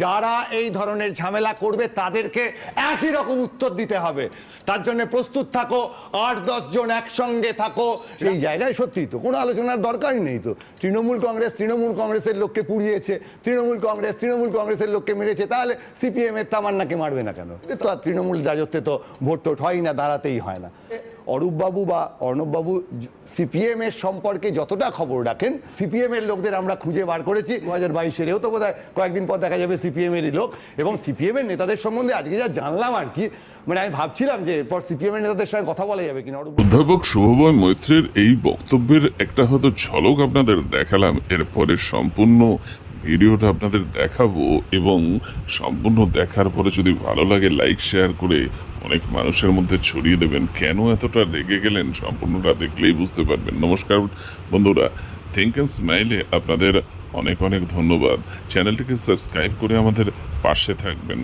যারা এই ধরনের ঝামেলা করবে, তাদেরকে একই রকম উত্তর দিতে হবে। তার জন্য প্রস্তুত থাকো, আট, দশ জন একসঙ্গে থাকো। সেই জায়গায় সত্যি তো, কোনো আলোচনার দরকারই নেই তো। তৃণমূল কংগ্রেস তৃণমূল কংগ্রেসের লোককে পুড়িয়েছে, তৃণমূল কংগ্রেস তৃণমূল কংগ্রেসের লোককে মেরেছে, তাহলে সিপিএম এর তামান্নাকে মারবে না কেন? তো আর তৃণমূল রাজত্বে তো ভোট টোট হয় না, দাঁড়াতেই হয় না। অরূপবাবু বা অর্ণববাবু সিপিএম এর সম্পর্কে যতটা খবর রাখেন সিপিএম এর লোকদের আমরা খুঁজে বার করেছি। দু হাজার বাইশেরেও তো বোধ কয়েকদিন পর দেখা যাবে সিপিএম এরই লোক। এবং সিপিএম এর নেতাদের সম্বন্ধে আজকে যা জানলাম আর কি মানে আমি ভাবছিলাম যে এরপর সিপিএম এর নেতাদের সঙ্গে কথা বলা যাবে কিনা। অধ্যাপক শুভময় মৈত্রের এই বক্তব্যের একটা হয়তো ঝলক আপনাদের দেখালাম। এরপরে সম্পূর্ণ ভিডিওটা আপনাদের দেখাবো এবং সম্পূর্ণ দেখার পরে যদি ভালো লাগে লাইক শেয়ার করে অনেক মানুষের মধ্যে ছড়িয়ে দেবেন। কেন এতটা রেগে গেলেন? সম্পূর্ণটা দেখলেই বুঝতে পারবেন। নমস্কার বন্ধুরা থিঙ্ক অ্যান্ড স্মাইলে আপনাদের অনেক অনেক ধন্যবাদ। চ্যানেলটিকে সাবস্ক্রাইব করে আমাদের পাশে থাকবেন।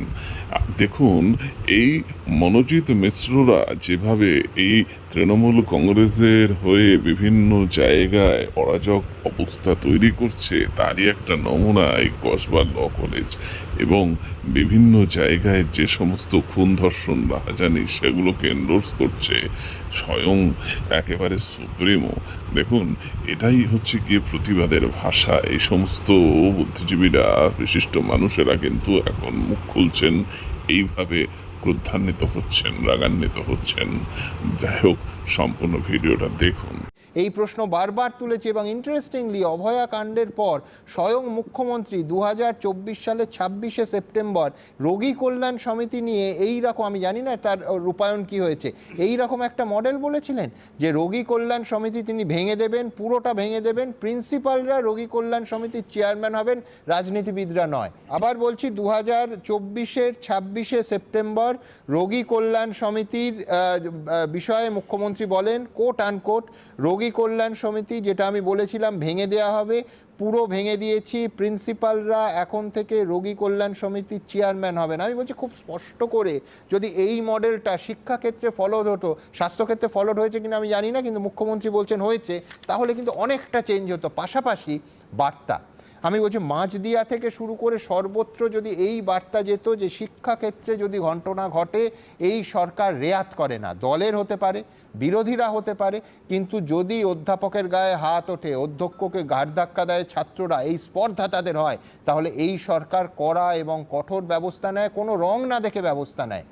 দেখুন, এই মনোজিৎ মিশ্ররা যেভাবে এই তৃণমূল কংগ্রেসের হয়ে বিভিন্ন জায়গায় অরাজক অবস্থা তৈরি করছে, তারই একটা নমুনা এই কসবা ল কলেজ এবং বিভিন্ন জায়গায় যে সমস্ত খুন ধর্ষণ রাহাজানি সেগুলোকে এন্ডোর্স করছে স্বয়ং একেবারে সুপ্রিমো। দেখুন, এটাই হচ্ছে গিয়ে প্রতিবাদের ভাষা। এই সমস্ত বুদ্ধিজীবীরা, বিশিষ্ট মানুষেরা কিন্তু এখন মুখ খুলছেন, এইভাবে ক্রোধান্বিত হচ্ছেন, রাগান্বিত হচ্ছেন। যাই হোক, সম্পূর্ণ ভিডিওটা দেখুন। এই প্রশ্ন বারবার তুলেছে এবং ইন্টারেস্টিংলি অভয়া কাণ্ডের পর স্বয়ং মুখ্যমন্ত্রী দু হাজার চব্বিশ সালের ছাব্বিশে সেপ্টেম্বর রোগী কল্যাণ সমিতি নিয়ে এই রকম, আমি জানি না তার রূপায়ণ কি হয়েছে, এই রকম একটা মডেল বলেছিলেন যে রোগী কল্যাণ সমিতি তিনি ভেঙে দেবেন, পুরোটা ভেঙে দেবেন প্রিন্সিপালরা রোগী কল্যাণ সমিতির চেয়ারম্যান হবেন, রাজনীতিবিদরা নয়। আবার বলছি দু হাজার চব্বিশের ছাব্বিশে সেপ্টেম্বর রোগী কল্যাণ সমিতির বিষয়ে মুখ্যমন্ত্রী বলেন কোট আনকোট রোগী কল্যাণ সমিতি, যেটা আমি বলেছিলাম ভেঙে দেয়া হবে, পুরো ভেঙে দিয়েছি। প্রিন্সিপালরা এখন থেকে রোগী কল্যাণ সমিতির চেয়ারম্যান হবেন। আমি বলছি খুব স্পষ্ট করে, যদি এই মডেলটা শিক্ষাক্ষেত্রে ফলোড হতো, স্বাস্থ্যক্ষেত্রে ফলোড হয়েছে কিনা আমি জানি না, কিন্তু মুখ্যমন্ত্রী বলছেন হয়েছে, তাহলে কিন্তু অনেকটা চেঞ্জ হতো। পাশাপাশি বার্তা। আমি বলছি মাঝদিয়া থেকে শুরু করে সর্বত্র যদি এই বার্তা যেত যে শিক্ষাক্ষেত্রে যদি ঘটনা ঘটে, এই সরকার রেয়াত করে না। দলের হতে পারে, বিরোধীরা হতে পারে, কিন্তু যদি অধ্যাপকের গায়ে হাত ওঠে, অধ্যক্ষকে ঘাড় ধাক্কা দেয় ছাত্ররা, এই স্পর্ধা তাদের হয়, তাহলে এই সরকার কড়া এবং কঠোর ব্যবস্থা নেয়, কোনো রং না দেখে ব্যবস্থা নেয়।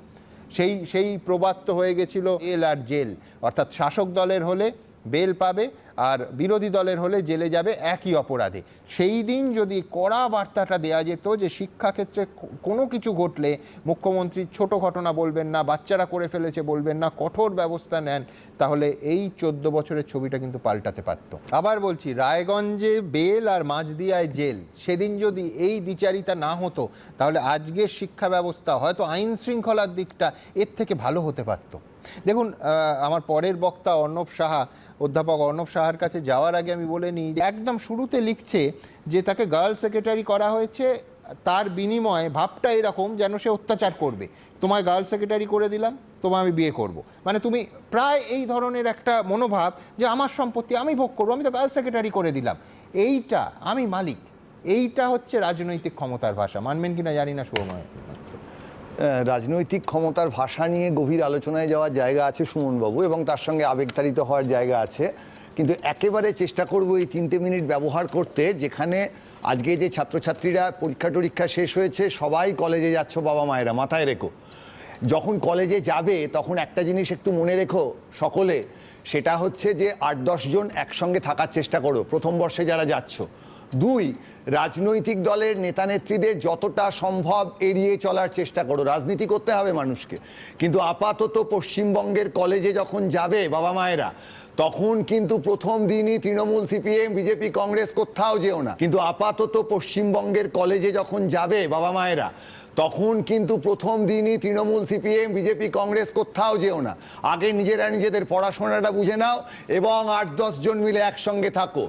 সেই সেই প্রবাদ তো হয়ে গেছিল এল আর জেল। অর্থাৎ শাসক দলের হলে বেল পাবে আর বিরোধী দলের হলে জেলে যাবে একই অপরাধে। সেই দিন যদি কড়া বার্তাটা দেওয়া যেত যে শিক্ষাক্ষেত্রে কোনো কিছু ঘটলে মুখ্যমন্ত্রী ছোট ঘটনা বলবেন না, বাচ্চারা করে ফেলেছে বলবেন না, কঠোর ব্যবস্থা নেন, তাহলে এই চোদ্দ বছরের ছবিটা কিন্তু পাল্টাতে পারত। আবার বলছি, রায়গঞ্জে বেল আর মাঝদিয়ায় জেল, সেদিন যদি এই দ্বিচারিতা না হতো, তাহলে আজকের শিক্ষা ব্যবস্থা, হয়তো আইন শৃঙ্খলার দিকটা এর থেকে ভালো হতে পারত। দেখুন আমার পরের বক্তা অর্ণব সাহা অধ্যাপক অর্ণব সাহার কাছে যাওয়ার আগে আমি বলে নিই একদম শুরুতে লিখছে যে তাকে গার্ল সেক্রেটারি করা হয়েছে তার বিনিময়ে ভাবটা এরকম যেন সে অত্যাচার করবে। তোমায় গার্ল সেক্রেটারি করে দিলাম তোমায় আমি বিয়ে করব। মানে তুমি প্রায় এই ধরনের একটা মনোভাব যে আমার সম্পত্তি আমি ভোগ করব আমি তো গার্ল সেক্রেটারি করে দিলাম। এইটা আমি মালিক এইটা হচ্ছে রাজনৈতিক ক্ষমতার ভাষা। মানবেন কিনা জানি না আহ, রাজনৈতিক ক্ষমতার ভাষা নিয়ে গভীর আলোচনায় যাওয়ার জায়গা আছে সুমনবাবু এবং তার সঙ্গে আবেগতাড়িত হওয়ার জায়গা আছে। কিন্তু একেবারে চেষ্টা করব এই তিনটে মিনিট ব্যবহার করতে, যেখানে আজকে যে ছাত্রছাত্রীরা পরীক্ষা টরীক্ষা শেষ হয়েছে, সবাই কলেজে যাচ্ছ বাবা মায়েরা, মাথায় রেখো। যখন কলেজে যাবে, তখন একটা জিনিস একটু মনে রেখো সকলে, সেটা হচ্ছে যে আট দশ জন একসঙ্গে থাকার চেষ্টা করো, প্রথম বর্ষে যারা যাচ্ছ। দুই, রাজনৈতিক দলের নেতা নেত্রীদের যতটা সম্ভব এড়িয়ে চলার চেষ্টা করো। রাজনীতি করতে হবে মানুষকে। কিন্তু আপাতত পশ্চিমবঙ্গের কলেজে যখন যাবে বাবা মায়েরা, তখন কিন্তু প্রথম দিনই তৃণমূল, সিপিএম, বিজেপি, কংগ্রেস কোথাও যেও না। কিন্তু আপাতত পশ্চিমবঙ্গের কলেজে যখন যাবে বাবা মায়েরা তখন কিন্তু প্রথম দিনই তৃণমূল সিপিএম, বিজেপি, কংগ্রেস কোথাও যেও না। আগে নিজেরা নিজেদের পড়াশোনাটা বুঝে নাও এবং আট জন মিলে একসঙ্গে থাকো।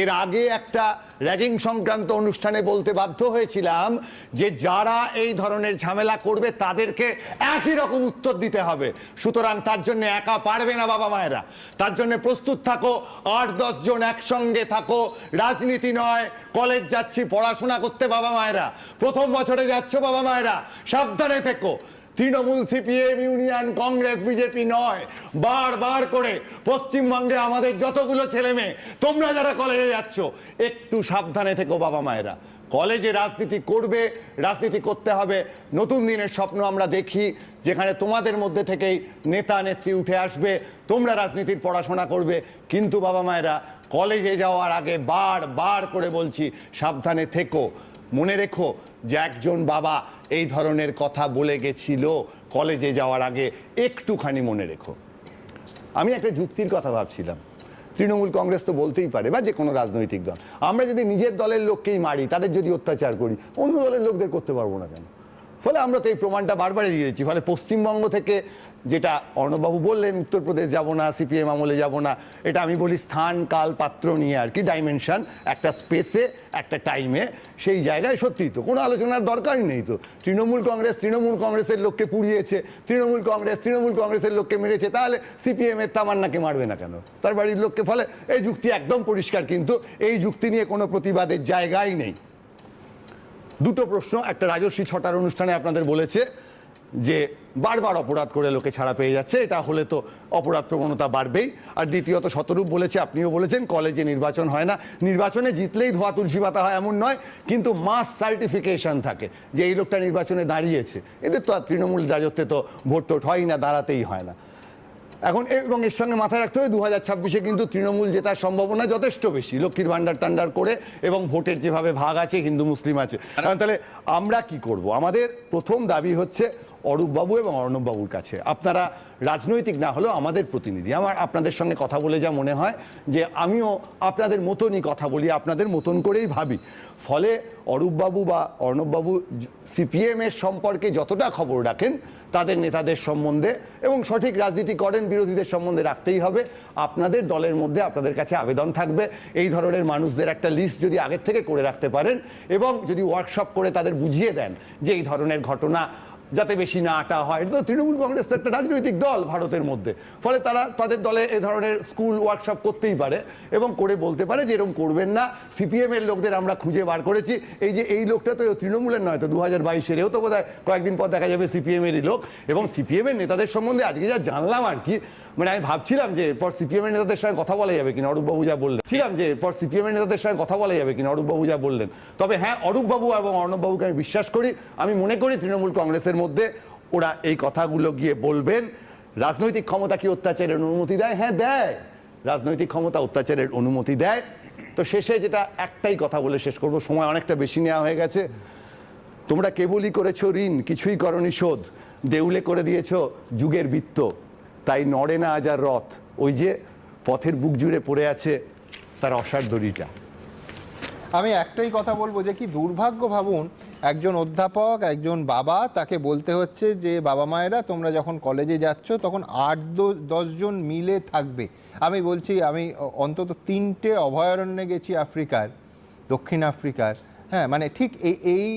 এর আগে একটা র্যাগিং সংক্রান্ত অনুষ্ঠানে বলতে বাধ্য হয়েছিলাম যে যারা এই ধরনের ঝামেলা করবে তাদেরকে একই রকম উত্তর দিতে হবে। সুতরাং তার জন্য একা পারবে না বাবা মায়েরা। তার জন্য প্রস্তুত থাকো, আট জন একসঙ্গে থাকো। রাজনীতি নয় কলেজ যাচ্ছি, পড়াশোনা করতে বাবা মায়েরা। প্রথম বছরে যাচ্ছ বাবা মায়েরা, সাবধানে থেকো। Trinamool, CPM, union, Congress, BJP নয়। বারবার করে পশ্চিমবঙ্গে আমাদের যতগুলো ছেলে মেয়ে, তোমরা যারা কলেজে যাচ্ছ, একটু সাবধানে থেকো বাবা মায়েরা। কলেজে রাজনীতি করবে, রাজনীতি করতে হবে। নতুন দিনের স্বপ্ন আমরা দেখি, যেখানে তোমাদের মধ্যে থেকেই নেতা নেত্রী উঠে আসবে। তোমরা রাজনীতির পড়াশোনা করবে। কিন্তু বাবা মায়েরা কলেজে যাওয়ার আগে বার বার করে বলছি, সাবধানে থেকো। মনে রেখো যে একজন বাবা এই ধরনের কথা বলে গেছিল কলেজে যাওয়ার আগে। একটুখানি মনে রেখো। আমি একটা যুক্তির কথা ভাবছিলাম। তৃণমূল কংগ্রেস তো বলতেই পারে, বা যে কোনো রাজনৈতিক দল। আমরা যদি নিজের দলের লোককেই মারি, তাদের যদি অত্যাচার করি, অন্য দলের লোকদের করতে পারব না কেন? ফলে আমরা তো এই প্রমাণটা বারবারই দিয়ে দিচ্ছি ফলে পশ্চিমবঙ্গ থেকে যেটা অর্ণবাবু বললেন, উত্তরপ্রদেশ যাব না, সিপিএম আমলে যাব না, এটা আমি বলি স্থান, কাল, পাত্র নিয়ে আর কি ডাইমেনশন একটা স্পেসে একটা টাইমে সেই জায়গায় সত্যি তো, কোনো আলোচনার দরকারই নেই তো। তৃণমূল কংগ্রেস, তৃণমূল কংগ্রেসের লোককে পুড়িয়েছে, তৃণমূল কংগ্রেস, তৃণমূল কংগ্রেসের লোককে মেরেছে, তাহলে সিপিএম এর তামান্নাকে মারবে না কেন? তার বাড়ির লোককে, ফলে এই যুক্তি একদম পরিষ্কার, কিন্তু এই যুক্তি নিয়ে কোনো প্রতিবাদের জায়গাই নেই। দুটো প্রশ্ন, একটা রাজস্বী ছটার অনুষ্ঠানে আপনাদের বলেছে যে বারবার অপরাধ করে লোকে ছাড়া পেয়ে যাচ্ছে এটা হলে তো অপরাধ প্রবণতা বাড়বেই। আর দ্বিতীয়ত শতরূপ বলেছে আপনিও বলেছেন কলেজে নির্বাচন হয় না। নির্বাচনে জিতলেই ধোয়া তুলসী পাতা হয় এমন নয় কিন্তু মাস সার্টিফিকেশন থাকে যে এই লোকটা নির্বাচনে দাঁড়িয়েছে। এদের তো আর তৃণমূল রাজত্বে তো ভোট টোট হয় না দাঁড়াতেই হয় না। এখন এবং এর সঙ্গে মাথায় রাখতে হবে দু হাজার ছাব্বিশে কিন্তু তৃণমূল জেতার সম্ভাবনা যথেষ্ট বেশি। লক্ষ্মীর ভান্ডার টান্ডার করে এবং ভোটের যেভাবে ভাগ আছে হিন্দু মুসলিম আছে। কারণ তাহলে আমরা কি করব? আমাদের প্রথম দাবি হচ্ছে অরূপবাবু এবং অর্ণববাবুর কাছে। আপনারা রাজনৈতিক না হলেও আমাদের প্রতিনিধি। আমার আপনাদের সঙ্গে কথা বলে যা মনে হয় যে আমিও আপনাদের মতনই কথা বলি, আপনাদের মতন করেই ভাবি। ফলে অরূপবাবু বা অর্ণববাবু সিপিএম এর সম্পর্কে যতটা খবর রাখেন, তাদের নেতাদের সম্বন্ধে এবং সঠিক রাজনীতি করেন, বিরোধীদের সম্বন্ধে রাখতেই হবে। আপনাদের দলের মধ্যে আপনাদের কাছে আবেদন থাকবে। এই ধরনের মানুষদের একটা লিস্ট যদি আগের থেকে করে রাখতে পারেন এবং যদি ওয়ার্কশপ করে তাদের বুঝিয়ে দেন যে এই ধরনের ঘটনা যাতে বেশি না আটা হয়। তো তৃণমূল কংগ্রেস তো একটা রাজনৈতিক দল ভারতের মধ্যে। ফলে তারা তাদের দলে এ ধরনের স্কুল ওয়ার্কশপ করতেই পারে এবং করে বলতে পারে যে এরকম করবেন না। সিপিএম এর লোকদের আমরা খুঁজে বার করেছি। এই যে এই লোকটা তো তৃণমূলের নয় তো দু হাজার বাইশের। এও তো বোধ কয়েকদিন পর দেখা যাবে সিপিএম এরই লোক। এবং সিপিএম এর নেতাদের সম্বন্ধে আজকে যা জানলাম আর কি মানে আমি ভাবছিলাম যে এরপর সিপিএম এর নেতাদের সঙ্গে কথা বলা যাবে কিনা। অরূপবাবু যা বললেন। ছিলাম যে এরপর সিপিএম এর নেতাদের সঙ্গে কথা বলা যাবে কিনা। অরূপবাবু যা বললেন। তবে হ্যাঁ অরূপবাবু এবং অর্ণববাবুকে আমি বিশ্বাস করি। আমি মনে করি তৃণমূল কংগ্রেসের মধ্যে ওরা এই কথাগুলো গিয়ে বলবেন। রাজনৈতিক ক্ষমতা কি অত্যাচারের অনুমতি দেয়? হ্যাঁ দেয়। রাজনৈতিক ক্ষমতা অত্যাচারের অনুমতি দেয়। তো শেষে যেটা একটাই কথা বলে শেষ করব, সময় অনেকটা বেশি নেওয়া হয়ে গেছে। তোমরা কেবলই করেছ ঋণ, কিছুই করনি শোধ। দেউলে করে দিয়েছ যুগের বৃত্ত। তাই নড়ে না আজ আর রথ। ওই যে পথের বুক জুড়ে পড়ে আছে তার অসার দড়িটা। আমি একটাই কথা বলব যে কি দুর্ভাগ্য ভাবুন, একজন অধ্যাপক, একজন বাবা তাকে বলতে হচ্ছে যে, বাবা মায়েরা, তোমরা যখন কলেজে যাচ্ছ, তখন আট দশজন মিলে থাকবে। আমি বলছি, আমি অন্তত তিনটে অভয়ারণ্যে গেছি আফ্রিকার, দক্ষিণ আফ্রিকার। হ্যাঁ মানে ঠিক এই এই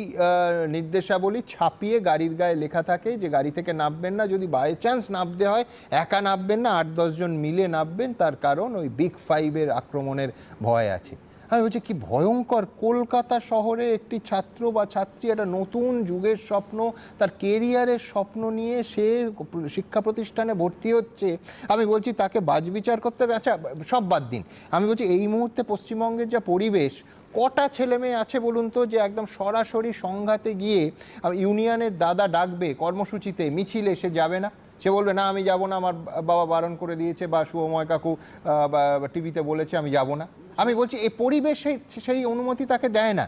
নির্দেশাবলী ছাপিয়ে গাড়ির গায়ে লেখা থাকে যে, গাড়ি থেকে নামবেন না। যদি বাই চান্স নামতে হয়, একা নামবেন না, আট দশজন মিলে নামবেন, তার কারণ ওই বিগ ফাইভের আক্রমণের ভয় আছে। আমি বলছি কি ভয়ঙ্কর। কলকাতা শহরে একটি ছাত্র বা ছাত্রী একটা নতুন যুগের স্বপ্ন, তার কেরিয়ারের স্বপ্ন নিয়ে সে শিক্ষা প্রতিষ্ঠানে ভর্তি হচ্ছে। আমি বলছি, তাকে বাজবিচার করতে হবে? আচ্ছা সব বাদ দিন। আমি বলছি, এই মুহূর্তে পশ্চিমবঙ্গের যা পরিবেশ, কটা ছেলে মেয়ে আছে বলুন তো যে একদম সরাসরি সংঘাতে গিয়ে ইউনিয়নের দাদা ডাকবে কর্মসূচিতে, মিছিলে সে যাবে না? সে বলবে, না, আমি যাব না, আমার বাবা বারণ করে দিয়েছে বা শুভময় কাকু টিভিতে বলেছে, আমি যাব না। আমি বলছি এই পরিবেশ সেই অনুমতি তাকে দেয় না।